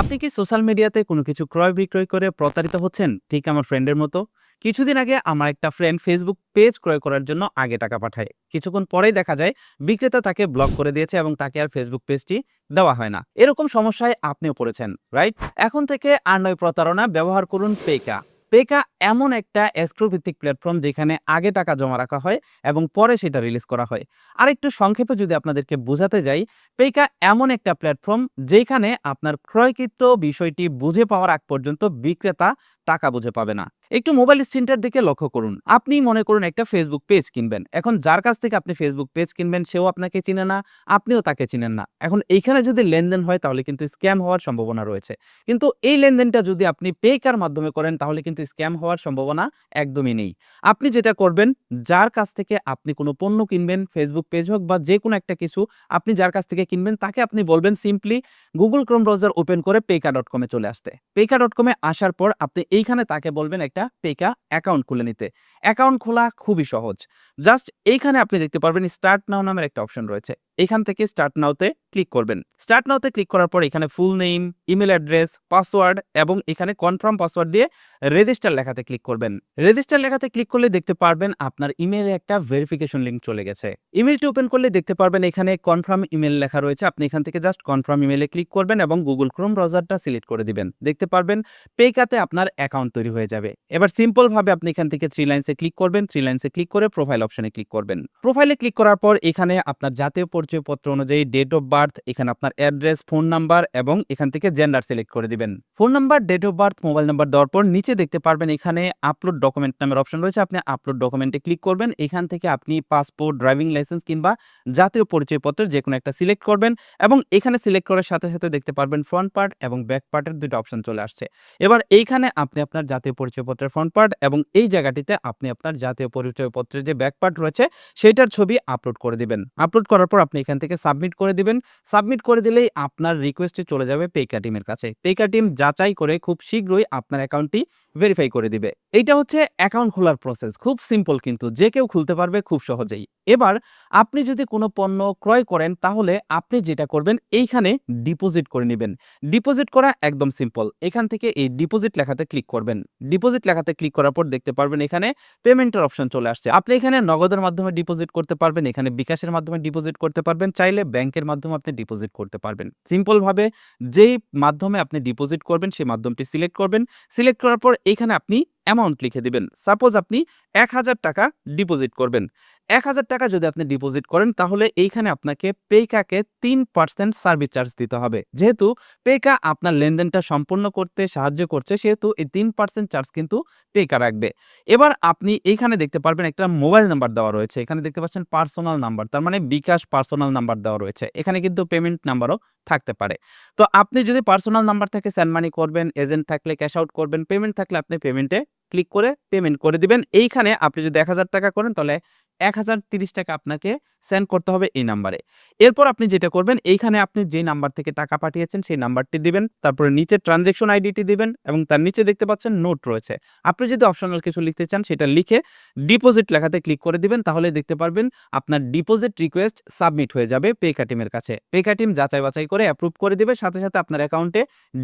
আপনি কি সোশ্যাল মিডিয়াতে কোনো কিছু ক্রয় বিক্রয় করে প্রতারিত হচ্ছেন? ঠিক আমার ফ্রেন্ডের মতো। কিছুদিন আগে আমার একটা ফ্রেন্ড ফেসবুক পেজ ক্রয় করার জন্য আগে টাকা পাঠায়। কিছুক্ষণ পরেই দেখা যায়, বিক্রেতা তাকে ব্লক করে দিয়েছে এবং তাকে আর ফেসবুক পেজটি দেওয়া হয় না। এরকম সমস্যায় আপনিও পড়েছেন রাইট এখন থেকে আর নয় প্রতারণা, ব্যবহার করুন পেকা পেকা এমন একটা এস্ক্রো ভিত্তিক প্ল্যাটফর্ম যেখানে আগে টাকা জমা রাখা হয় এবং পরে সেটা রিলিজ করা হয়। আর একটু সংক্ষেপে যদি আপনাদেরকে বোঝাতে যাই, পেকা এমন একটা প্ল্যাটফর্ম যেখানে আপনার ক্রয়কৃত বিষয়টি বুঝে পাওয়ার আগ পর্যন্ত বিক্রেতা টাকা বুঝে পাবে না। একটু মোবাইল স্ক্রিনটার দিকে লক্ষ্য করুন। আপনি মনে করুন একটা ফেসবুক পেজ কিনবেন। এখন যার কাছ থেকে আপনি ফেসবুক পেজ কিনবেন, সেও আপনাকে চিনে না, আপনিও তাকে চিনেন না। এখন এইখানে যদি লেনদেন হয়, তাহলে কিন্তু স্ক্যাম হওয়ার সম্ভাবনা রয়েছে। কিন্তু এই লেনদেনটা যদি আপনি পেকার মাধ্যমে করেন, তাহলে কিন্তু স্ক্যাম হওয়ার সম্ভাবনা একদমই নেই। আপনি যেটা করবেন, যার কাছ থেকে আপনি কোনো পণ্য কিনবেন ফেসবুক পেজ হোক বা যে কোনো একটা কিছু আপনি যার কাছ থেকে কিনবেন, তাকে আপনি বলবেন simply Google Chrome browser open করে পেকা ডট কমে চলে আসতে। পেকা ডট কমে আসার পর আপনি এইখানে তাকে বলবেন একটা পেকা অ্যাকাউন্ট খুলে নিতে। অ্যাকাউন্ট খোলা খুবই সহজ। জাস্ট এইখানে আপনি দেখতে পারবেন স্টার্ট নাও নামের একটা অপশন রয়েছে। এখান থেকে স্টার্ট নাওতে ক্লিক করবেন। স্টার্ট নাওতে ক্লিক করার পর এখানে full name email address password এবং এখানে কনফার্ম পাসওয়ার্ড দিয়ে রেজিস্টার লেখাতে ক্লিক করবেন। রেজিস্টার লেখাতে ক্লিক করলে দেখতে পারবেন আপনার ইমেলে একটা ভেরিফিকেশন লিঙ্ক চলে গেছে। ইমেলটি ওপেন করলে দেখতে পারবেন এখানে কনফার্ম ইমেল লেখা রয়েছে। আপনি এখান থেকে জাস্ট কনফার্ম ইমেলে ক্লিক করবেন এবং গুগল ক্রোম ব্রাউজারটা সিলেক্ট করে দিবেন। দেখতে পারবেন পেকাতে আপনার অ্যাকাউন্ট তৈরি হয়ে যাবে। এবার সিম্পল ভাবে আপনি এখান থেকে থ্রি লাইনসে ক্লিক করবেন। থ্রি লাইন্সে ক্লিক করে প্রোফাইল অপশনে ক্লিক করবেন। প্রোফাইলে ক্লিক করার পর এখানে আপনার জাতীয় পরিচয়পত্র অনুযায়ী ডেট অফ বার্থ এখানে আপনার অ্যাড্রেস ফোন নাম্বার এবং এখান থেকে জেন্ডার সিলেক্ট করে দিবেন। Phone number date of birth mobile number দেওয়ার পর নিচে দেখতে পারবেন এখানে আপলোড ডকুমেন্ট নামের অপশন রয়েছে। আপনি আপলোড ডকুমেন্টে ক্লিক করবেন, এখান থেকে আপনি পাসপোর্ট ড্রাইভিং লাইসেন্স কিংবা জাতীয় পরিচয়পত্রের যে কোনো একটা সিলেক্ট করবেন এবং এখানে সিলেক্ট করার সাথে সাথে দেখতে পারবেন ফ্রন্ট পার্ট এবং ব্যাক পার্টের দুটো অপশন চলে আসছে। এবার এইখানে আপনি আপনার জাতীয় পরিচয়পত্রের ফ্রন্ট পার্ট এবং এই জায়গাটিতে আপনি আপনার জাতীয় পরিচয়পত্রের যে ব্যাক পার্ট রয়েছে, সেইটার ছবি আপলোড করে দিবেন। আপলোড করার পর আপনি এখান থেকে সাবমিট করে দিবেন। সাবমিট করে দিলেই আপনার রিকোয়েস্টে চলে যাবে পেকা টিমের কাছে। পেকা টিম যাচাই করে খুব শীঘ্রই আপনার অ্যাকাউন্টটি ভেরিফাই করে দিবে। এইটা হচ্ছে অ্যাকাউন্ট খোলার প্রসেস খুব সিম্পল কিন্তু, যে কেউ খুলতে পারবে খুব সহজেই। এবার আপনি যদি কোনো পণ্য ক্রয় করেন, তাহলে আপনি যেটা করবেন, এইখানে ডিপোজিট করে নেবেন। ডিপোজিট করা একদম সিম্পল এখান থেকে এই ডিপোজিট লেখাতে ক্লিক করবেন। ডিপোজিট লেখাতে ক্লিক করার পর দেখতে পারবেন এখানে পেমেন্টের অপশন চলে আসছে। আপনি এখানে নগদের মাধ্যমে ডিপোজিট করতে পারবেন, এখানে বিকাশের মাধ্যমে ডিপোজিট করতে পারবেন, চাইলে ব্যাংকের মাধ্যমে আপনি ডিপোজিট করতে পারবেন। সিম্পলভাবে যেই মাধ্যমে আপনি ডিপোজিট করবেন, সেই মাধ্যমটি সিলেক্ট করবেন। সিলেক্ট করার পর এখানে আপনি অ্যামাউন্ট লিখে দিবেন। সাপোজ আপনি এক হাজার টাকা ডিপোজিট করবেন। এক হাজার টাকা যদি আপনি ডিপোজিট করেন, তাহলে এইখানে আপনাকে পেকাকে তিন পার্সেন্ট সার্ভিস চার্জ দিতে হবে। যেহেতু পেকা আপনার লেনদেনটা সম্পূর্ণ করতে সাহায্য করছে, সেহেতু এই তিন পার্সেন্ট চার্জ কিন্তু পেকা রাখবে। এবার আপনি এইখানে দেখতে পারবেন একটা মোবাইল নাম্বার দেওয়া রয়েছে। এখানে দেখতে পাচ্ছেন পার্সোনাল নাম্বার তার মানে বিকাশ পার্সোনাল নাম্বার দেওয়া রয়েছে। এখানে কিন্তু পেমেন্ট নাম্বারও থাকতে পারে। তো আপনি যদি পার্সোনাল নাম্বার থেকে স্যান্ড মানি করবেন এজেন্ট থাকলে ক্যাশ আউট করবেন পেমেন্ট থাকলে আপনি পেমেন্টে ক্লিক করে পেমেন্ট করে দিবেন। এইখানে আপনি যদি এক হাজার টাকা করেন তাহলে এক হাজার তিরিশ টাকা আপনাকে সেন্ড করতে হবে এই নাম্বারে। এরপর আপনি যেটা করবেন, এইখানে আপনি যে নাম্বার থেকে টাকা পাঠিয়েছেন, সেই নাম্বারটি দিবেন, তারপরে নিচে ট্রানজেকশন আইডিটি দিবেন এবং তার নিচে দেখতে পাচ্ছেন নোট রয়েছে। আপনি যদি অপশনাল কিছু লিখতে চান, সেটা লিখে ডিপোজিট লেখাতে ক্লিক করে দিবেন, তাহলে দেখতে পারবেন আপনার ডিপোজিট রিকোয়েস্ট সাবমিট হয়ে যাবে পেকাটিমের কাছে। পেকাটিম যাচাই বাছাই করে অ্যাপ্রুভ করে দিবে, সাথে সাথে আপনার অ্যাকাউন্টে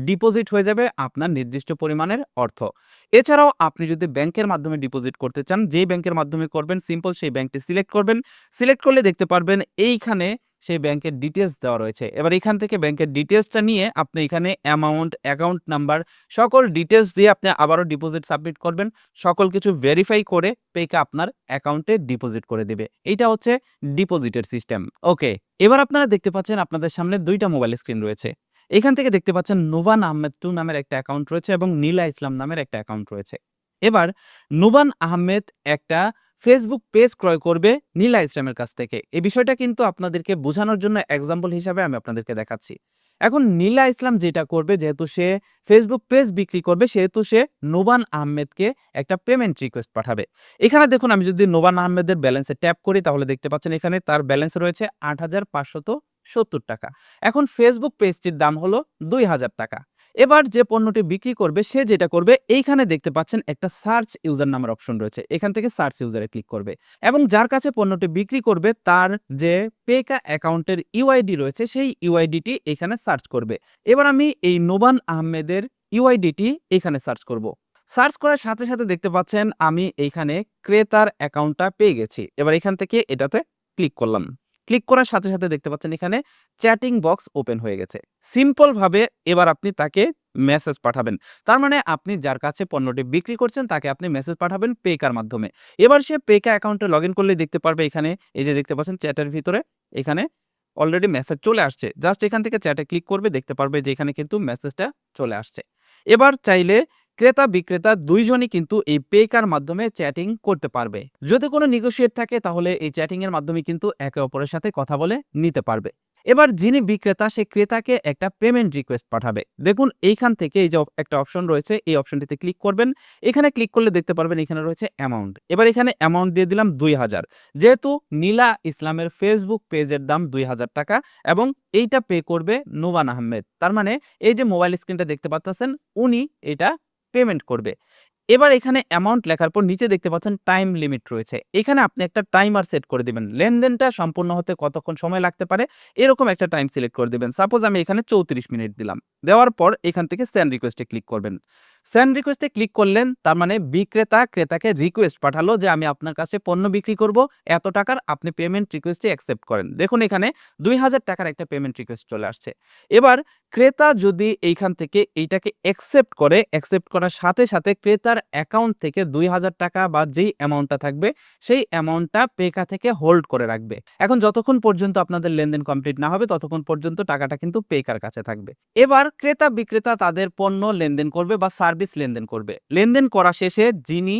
ডিপোজিট হয়ে যাবে আপনার নির্দিষ্ট পরিমাণের অর্থ। এছাড়াও আপনি যদি ব্যাংকের মাধ্যমে ডিপোজিট করতে চান, যেই ব্যাংকের মাধ্যমে করবেন সিম্পল সেই ব্যাংকটি সিলেক্ট করবেন। সিলেক্ট করলে দেখতে পারবেন এইখানে সেই ব্যাংকের ডিটেলস দেওয়া রয়েছে। এবার এখান থেকে ব্যাংকের ডিটেলসটা নিয়ে আপনি এখানে অ্যামাউন্ট, অ্যাকাউন্ট নাম্বার সকল ডিটেলস দিয়ে আপনি আবারও ডিপোজিট সাবমিট করবেন। সকল কিছু ভেরিফাই করে পেকা আপনার অ্যাকাউন্টে ডিপোজিট করে দেবে। এইটা হচ্ছে ডিপোজিটের সিস্টেম। ওকে, এবার আপনারা দেখতে পাচ্ছেন আপনাদের সামনে দুইটা মোবাইল স্ক্রিন রয়েছে। এখান থেকে দেখতে পাচ্ছেন নোভান আহমেদ টু নামের একটা অ্যাকাউন্ট রয়েছে এবং নীলা ইসলাম নামের একটা অ্যাকাউন্ট রয়েছে। এবার নুবান আহমেদ একটা ফেসবুক পেজ ক্রয় করবে নীলা ইসলামের কাছ থেকে। এই বিষয়টা কিন্তু আপনাদেরকে বোঝানোর জন্য এক্সাম্পল হিসাবে আমি আপনাদেরকে দেখাচ্ছি। এখন নীলা ইসলাম যেটা করবে, যেহেতু সে ফেসবুক পেজ বিক্রি করবে, সেহেতু সে নোবান আহমেদকে একটা পেমেন্ট রিকোয়েস্ট পাঠাবে। এখানে দেখুন, আমি যদি নোবান আহমেদের ব্যালেন্সে ট্যাপ করি, তাহলে দেখতে পাচ্ছেন এখানে তার ব্যালেন্স রয়েছে আট হাজার সত্তর টাকা। এখন ফেসবুক পেজটির দাম হলো দুই হাজার টাকা। এবার যে পণ্যটি বিক্রি করবে, সে যেটা করবে, এইখানে দেখতে পাচ্ছেন একটা সার্চ ইউজার নামের অপশন রয়েছে। এখান থেকে সার্চ ইউজারে ক্লিক করবে। এবং যার কাছে পণ্যটি বিক্রি করবে, তার যে পেকা অ্যাকাউন্টের ইউআইডি রয়েছে, সেই ইউআইডিটি এখানে সার্চ করবে। এবার আমি এই নোবান আহমেদের ইউআইডিটি এখানে সার্চ করব। সার্চ করার সাথে সাথে দেখতে পাচ্ছেন, আমি এইখানে ক্রেতার অ্যাকাউন্টটা পেয়ে গেছি। এবার এখান থেকে এটাতে ক্লিক করলাম। ক্লিক করার সাথে সাথে দেখতে পাচ্ছেন এখানে চ্যাটিং বক্স ওপেন হয়ে গেছে। সিম্পল ভাবে এবার আপনি তাকে মেসেজ পাঠাবেন। তার মানে আপনি যার কাছে পণ্যটি বিক্রি করছেন তাকে আপনি মেসেজ পাঠাবেন পেকার মাধ্যমে। এবার সে পেকা অ্যাকাউন্টে লগ ইন করলে দেখতে পারবে এখানে এই যে দেখতে পাচ্ছেন চ্যাটের ভিতরে এখানে অলরেডি মেসেজ চলে আসছে। জাস্ট এখান থেকে চ্যাটে ক্লিক করবে, দেখতে পারবে যে এখানে কিন্তু মেসেজটা চলে আসছে। এবার চাইলে ক্রেতা বিক্রেতা দুইজনই কিন্তু এই পেকার মাধ্যমে চ্যাটিং করতে পারবে। যদি কোনো নিগোশিয়েট থাকে, তাহলে এই চ্যাটিং এর মাধ্যমে কিন্তু একে অপরের সাথে কথা বলে নিতে পারবে। এবার যিনি বিক্রেতা, সে ক্রেতাকে একটা পেমেন্ট রিকোয়েস্ট পাঠাবে। দেখুন, এইখান থেকে এই যে একটা অপশন রয়েছে, এই অপশনটিতে ক্লিক করবেন। এখানে ক্লিক করলে দেখতে পারবেন এখানে রয়েছে অ্যামাউন্ট এবার এখানে অ্যামাউন্ট দিয়ে দিলাম দুই হাজার। যেহেতু নীলা ইসলামের ফেসবুক পেজের দাম দুই হাজার টাকা এবং এইটা পে করবে নোবান আহমেদ। তার মানে এই যে মোবাইল স্ক্রিনটা দেখতে পাচ্ছেন উনি এটা পেমেন্ট করবে। এবার এখানে অ্যামাউন্ট লেখার পর নিচে দেখতে পাচ্ছেন টাইম লিমিট রয়েছে। এখানে আপনি একটা টাইমার সেট করে দিবেন। লেনদেনটা সম্পূর্ণ হতে কতক্ষণ সময় লাগতে পারে, এরকম একটা টাইম সিলেক্ট করে দিবেন। সাপোজ আমি এখানে চৌত্রিশ মিনিট দিলাম। দেওয়ার পর এখান থেকে সেন্ড রিকোয়েস্টে ক্লিক করবেন। সেন্ড রিকোয়েস্টে ক্লিক করলেন, তার মানে বিক্রেতা ক্রেতাকে রিকোয়েস্ট পাঠালো যে আমি আপনার কাছে পণ্য বিক্রি করব, এত টাকার আপনি পেমেন্ট রিকোয়েস্টে অ্যাকসেপ্ট করেন। দেখুন এখানে দুই হাজার টাকার একটা পেমেন্ট রিকোয়েস্ট চলে আসছে। এবার ক্রেতা যদি এইখান থেকে এইটাকে অ্যাকসেপ্ট করে অ্যাকসেপ্ট করার সাথে সাথে ক্রেতার অ্যাকাউন্ট থেকে দুই হাজার টাকা বা যেই অ্যামাউন্টটা থাকবে, সেই অ্যামাউন্টটা পেকা থেকে হোল্ড করে রাখবে। এখন যতক্ষণ পর্যন্ত আপনাদের লেনদেন কমপ্লিট না হবে, ততক্ষণ পর্যন্ত টাকাটা কিন্তু পেকার কাছে থাকবে। এবার ক্রেতা বিক্রেতা তাদের পণ্য লেনদেন করবে বা সার্ভিস লেনদেন করবে। লেনদেন করা শেষে যিনি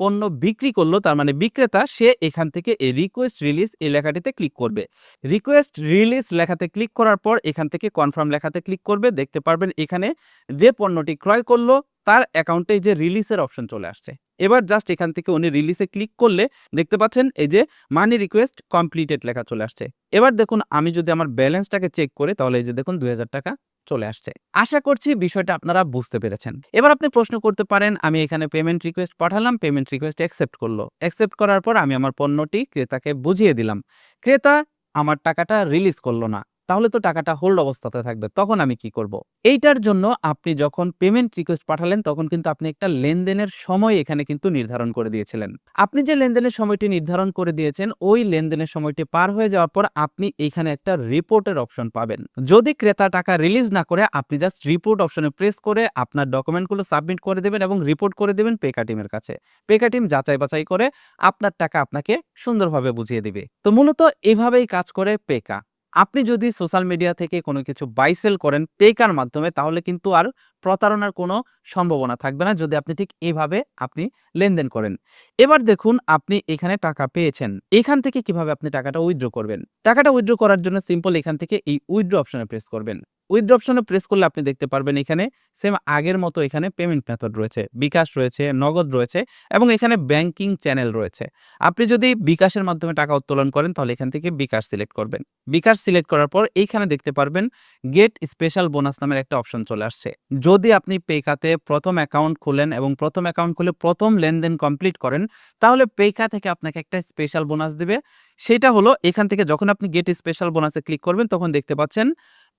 পণ্য বিক্রি করল, তার মানে বিক্রেতা, সে এখান থেকে এই রিকোয়েস্ট রিলিজ এই লেখাটিতে ক্লিক করবে। রিকোয়েস্ট রিলিজ লেখাতে ক্লিক করার পর এখান থেকে কনফার্ম লেখাতে ক্লিক করবে। দেখতে পারবেন এখানে যে পণ্যটি ক্রয় করল, তার অ্যাকাউন্টে যে রিলিজের অপশন চলে আসছে। এবার জাস্ট এখান থেকে উনি রিলিজে ক্লিক করলে দেখতে পাচ্ছেন এই যে মানি রিকোয়েস্ট কমপ্লিটেড লেখা চলে আসছে। এবার দেখুন, আমি যদি আমার ব্যালেন্সটাকে চেক করি, তাহলে এই যে দেখুন, দুই হাজার টাকা চলে আসছে। আশা করছি বিষয়টা আপনারা বুঝতে পেরেছেন। এবার আপনি প্রশ্ন করতে পারেন, আমি এখানে পেমেন্ট রিকোয়েস্ট পাঠালাম পেমেন্ট রিকোয়েস্ট অ্যাকসেপ্ট করল। অ্যাকসেপ্ট করার পর আমি আমার পণ্যটি ক্রেতাকে বুঝিয়ে দিলাম। ক্রেতা আমার টাকাটা রিলিজ করল না। তাহলে তো টাকাটা হোল্ড অবস্থাতে থাকবে। তখন আমি কি করব? এইটার জন্য আপনি যখন পেমেন্ট রিকোয়েস্ট পাঠালেন, তখন কিন্তু আপনি একটা লেনদেনের সময় এখানে কিন্তু নির্ধারণ করে দিয়েছিলেন। আপনি যে লেনদেনের সময়টি নির্ধারণ করে দিয়েছেন, ওই লেনদেনের সময়টি পার হয়ে যাওয়ার পর আপনি এখানে একটা রিপোর্টের অপশন পাবেন। যদি ক্রেতা টাকা রিলিজ না করে, আপনি জাস্ট রিপোর্ট অপশনে প্রেস করে আপনার ডকুমেন্টগুলো সাবমিট করে দেবেন এবং রিপোর্ট করে দেবেন পেকা টিমের কাছে। পেকা টিম যাচাই বাছাই করে আপনার টাকা আপনাকে সুন্দরভাবে বুঝিয়ে দিবে। তো মূলত এভাবেই কাজ করে পেকা আপনি যদি সোশ্যাল মিডিয়া থেকে কোনো কিছু বাইসেল করেন পেকার মাধ্যমে, তাহলে কিন্তু আর প্রতারণার কোনো সম্ভাবনা থাকবে না যদি আপনি ঠিক এভাবে আপনি লেনদেন করেন। এবার দেখুন আপনি এখানে টাকা পেয়েছেন। এখান থেকে কীভাবে আপনি টাকাটা উইথড্র করবেন? টাকাটা উইথড্র করার জন্য সিম্পল এখান থেকে এই উইথড্র অপশনে প্রেস করবেন। উইথড্র অপশনে প্রেস করলে আপনি দেখতে পারবেন এখানে সেম আগের মতো এখানে পেমেন্ট মেথড রয়েছে। বিকাশ রয়েছে, নগদ রয়েছে এবং এখানে ব্যাংকিং চ্যানেল রয়েছে। আপনি যদি বিকাশের মাধ্যমে টাকা উত্তোলন করেন তাহলে এখান থেকে বিকাশ সিলেক্ট করবেন। বিকাশ সিলেক্ট করার পর এইখানে দেখতে পারবেন গেট স্পেশাল বোনাস নামের একটা অপশন চলে আসছে। যদি আপনি পেকাতে প্রথম অ্যাকাউন্ট খুলেন এবং প্রথম অ্যাকাউন্ট খুলে প্রথম লেনদেন কমপ্লিট করেন, তাহলে পেকা থেকে আপনাকে একটা স্পেশাল বোনাস দেবে। সেটা হলো এখান থেকে যখন আপনি গেট স্পেশাল বোনাসে ক্লিক করবেন, তখন দেখতে পাচ্ছেন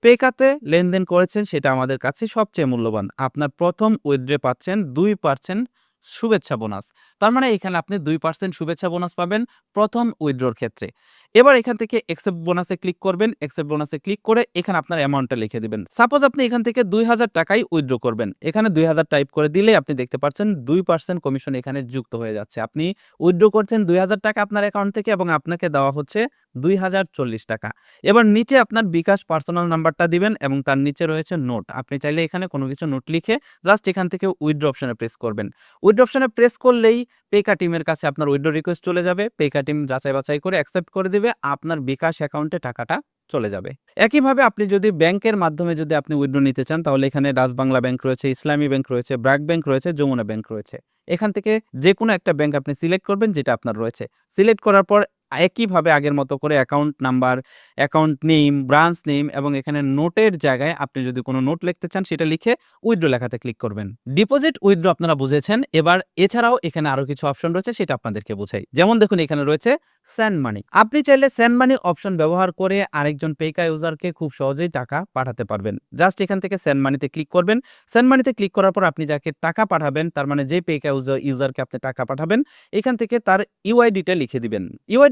পেকাতে লেনদেন করেছেন, সেটা আমাদের কাছে সবচেয়ে মূল্যবান। আপনার প্রথম উইথড্রে পাচ্ছেন দুই পার্সেন্ট শুভেচ্ছা বোনাস। তার মানে এখানে আপনি দুই পার্সেন্ট শুভেচ্ছা বোনাস পাবেন প্রথম উইথড্রোর ক্ষেত্রে। এবার এখান থেকে এক্সেপ্ট বোনাসে ক্লিক করবেন এক্সেপ্ট বোনাসে ক্লিক করে এখানে আপনার অ্যামাউন্টটা লিখে দিবেন। সাপোজ আপনি এখান থেকে দুই হাজার টাকাই উইথড্র করবেন। এখানে দুই হাজার টাইপ করে দিলে আপনি দেখতে পাচ্ছেন দুই পার্সেন্ট কমিশন এখানে যুক্ত হয়ে যাচ্ছে। আপনি উইথড্র করছেন দুই হাজার টাকা আপনার অ্যাকাউন্ট থেকে এবং আপনাকে দেওয়া হচ্ছে দুই হাজার চল্লিশ টাকা। এবার নিচে আপনার বিকাশ পার্সোনাল নাম্বারটা দিবেন এবং তার নিচে রয়েছে নোট আপনি চাইলে এখানে কোনো কিছু নোট লিখে জাস্ট এখান থেকে উইথড্র অপশনে প্রেস করবেন। উইথড্র অপশনে প্রেস করলেই পেকা টিমের কাছে আপনার উইথড্র রিকোয়েস্ট চলে যাবে। পেকা টিম যাচাই বাছাই করে অ্যাকসেপ্ট করে দিবে। আপনার বিকাশ অ্যাকাউন্টে টাকাটা চলে যাবে। একইভাবে আপনি যদি ব্যাংকের মাধ্যমে যদি আপনি উইড্রো নিতে চান, তাহলে এখানে বাংলা ব্যাংক রয়েছে ইসলামী ব্যাংক রয়েছে ব্র্যাক ব্যাংক রয়েছে যমুনা ব্যাংক রয়েছে। এখান থেকে যে কোনো একটা ব্যাংক আপনি সিলেক্ট করবেন, যেটা আপনার রয়েছে। সিলেক্ট করার পর একইভাবে আগের মতো করে account number account name branch name এবং এখানে নোটের জায়গায় আপনি যদি কোনো নোট লিখতে চান, সেটা লিখে উইথড্র লেখাতে ক্লিক করবেন। ডিপোজিট উইথড্র আপনারা বুঝেছেন। এবার এছাড়াও এখানে আরও কিছু অপশন রয়েছে, সেটা আপনাদেরকে বোঝাই। যেমন দেখুন, এখানে রয়েছে স্যান্ড মানি আপনি চাইলে স্যান্ড মানি অপশন ব্যবহার করে আরেকজন পেকা ইউজারকে খুব সহজেই টাকা পাঠাতে পারবেন। জাস্ট এখান থেকে স্যান্ড মানিতে ক্লিক করবেন। স্যান্ড মানিতে ক্লিক করার পর আপনি যাকে টাকা পাঠাবেন, তার মানে যে পেকা ইউজার ইউজারকে আপনি টাকা পাঠাবেন, এখান থেকে তার ইউআইডিটা লিখে দিবেন।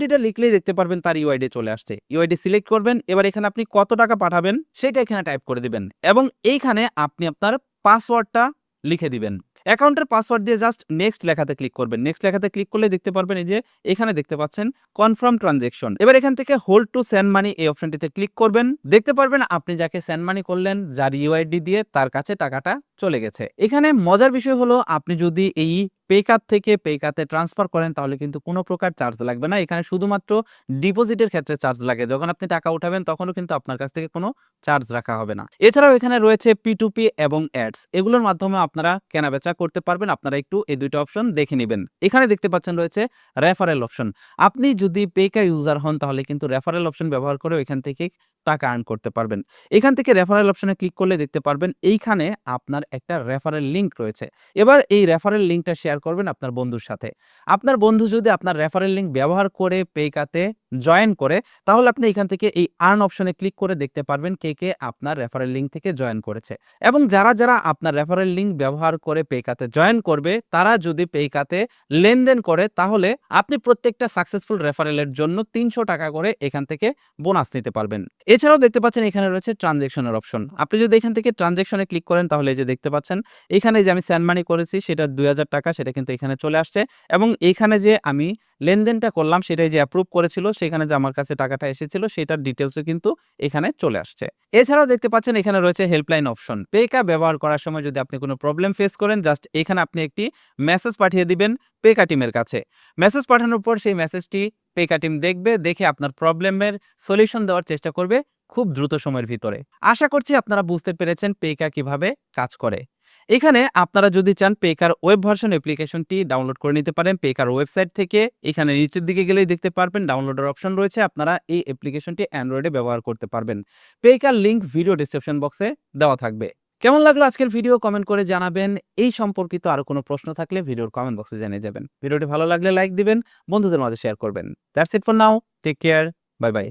ইউআইডিটা লিখলেই দেখতে পারবেন তার ইউআইডি চলে আসছে। ইউআইডি সিলেক্ট করবেন, এবার এখানে আপনি কত টাকা পাঠাবেন সেটা এখানে টাইপ করে দিবেন এবং এইখানে আপনি আপনার পাসওয়ার্ডটা লিখে দিবেন। অ্যাকাউন্টের পাসওয়ার্ড দিয়ে জাস্ট নেক্সট লেখাতে ক্লিক করবেন। নেক্সট লেখাতে ক্লিক করলে দেখতে পারবেন এই যে এখানে দেখতে পাচ্ছেন কনফার্ম ট্রানজেকশন এবার এখান থেকে হোল্ড টু সেন্ড মানি এই অপশনটিতে ক্লিক করবেন। দেখতে পারবেন আপনি যাকে সেন্ড মানি করলেন, যার ইউআইডি দিয়ে তার কাছে টাকাটা চলে গেছে। এখানে মজার বিষয় হলো আপনি যদি এই পেকাত থেকে পেকাতে ট্রান্সফার করেন, তাহলে কিন্তু কোনো প্রকার চার্জ লাগবে না। এখানে শুধুমাত্র ডিপোজিটের ক্ষেত্রে চার্জ লাগে। যখন আপনি টাকা উঠাবেন, তখনও কিন্তু আপনার কাছ থেকে কোনো চার্জ রাখা হবে না। এছাড়াও এখানে রয়েছে পি টু পি এবং অ্যাডস এগুলোর মাধ্যমে আপনারা কেনাবেচা করতে পারবেন। আপনারা একটু এই দুইটা অপশন দেখে নেবেন। এখানে দেখতে পাচ্ছেন রয়েছে রেফারেল অপশন আপনি যদি পেকা ইউজার হন, তাহলে কিন্তু রেফারেল অপশন ব্যবহার করে এখান থেকে টাকা আর্ন করতে পারবেন। এখান থেকে রেফারেল অপশনে ক্লিক করলে দেখতে পারবেন এইখানে আপনার একটা রেফারেল লিঙ্ক রয়েছে। এবার এই রেফারেল লিঙ্কটা শেয়ার করবেন আপনার বন্ধুর সাথে। আপনার বন্ধু যদি আপনার রেফারেল লিঙ্ক ব্যবহার করে পেকাতে জয়েন করে, তাহলে আপনি এখান থেকে এই আর্ন অপশনে ক্লিক করে দেখতে পারবেন কে কে আপনার রেফারেল লিঙ্ক থেকে জয়েন করেছে। এবং যারা যারা আপনার রেফারেল লিঙ্ক ব্যবহার করে পেকাতে জয়েন করবে, তারা যদি পেকাতে লেনদেন করে, তাহলে আপনি প্রত্যেকটা সাকসেসফুল রেফারেলের জন্য তিনশো টাকা করে এখান থেকে বোনাস নিতে পারবেন। এছাড়াও দেখতে পাচ্ছেন এখানে রয়েছে ট্রানজেকশনের অপশন। আপনি যদি এখান থেকে ট্রানজেকশনে ক্লিক করেন, তাহলে এই যে দেখতে পাচ্ছেন, এখানে যে আমি স্যান্ড মানি করেছি, সেটা দুই হাজার টাকা, সেটা কিন্তু এখানে চলে আসছে। এবং এখানে যে আমি লেনদেনটা করলাম, সেটাই যে অ্যাপ্রুভ করেছিল, সেখানে যে আমার কাছে টাকাটা এসেছিল, সেটার ডিটেলসও কিন্তু এখানে চলে আসছে। এছাড়াও দেখতে পাচ্ছেন, এখানে রয়েছে হেল্পলাইন অপশন পেকা ব্যবহার করার সময় যদি আপনি কোনো প্রবলেম ফেস করেন জাস্ট এখানে আপনি একটি মেসেজ পাঠিয়ে দিবেন পেকা টিমের কাছে। মেসেজ পাঠানোর পর সেই মেসেজটি পেকা টিম দেখবে, দেখে আপনার প্রবলেমের সলিউশন দেওয়ার চেষ্টা করবে খুব দ্রুত সময়ের ভিতরে। আশা করছি আপনারা বুঝতে পেরেছেন পেকা কীভাবে কাজ করে। এখানে আপনারা যদি চান পেকার ওয়েব ভার্সন অ্যাপ্লিকেশনটি ডাউনলোড করে নিতে পারেন। পেকার ওয়েবসাইট থেকে এখানে নিচের দিকে গেলেই দেখতে পারবেন ডাউনলোডের অপশন রয়েছে। আপনারা এই অ্যাপ্লিকেশনটি অ্যান্ড্রয়েডে ব্যবহার করতে পারবেন। পেকার লিঙ্ক ভিডিও ডিসক্রিপশন বক্সে দেওয়া থাকবে। কেমন লাগল আজকের ভিডিও? কমেন্ট করে জানাবেন। এই সম্পর্কিত আরও কোনো প্রশ্ন থাকলে ভিডিওর কমেন্ট বক্সে জানিয়ে যাবেন। ভিডিওটি ভালো লাগলে লাইক দিবেন, বন্ধুদের মাঝে শেয়ার করবেন। That's it for now take care bye bye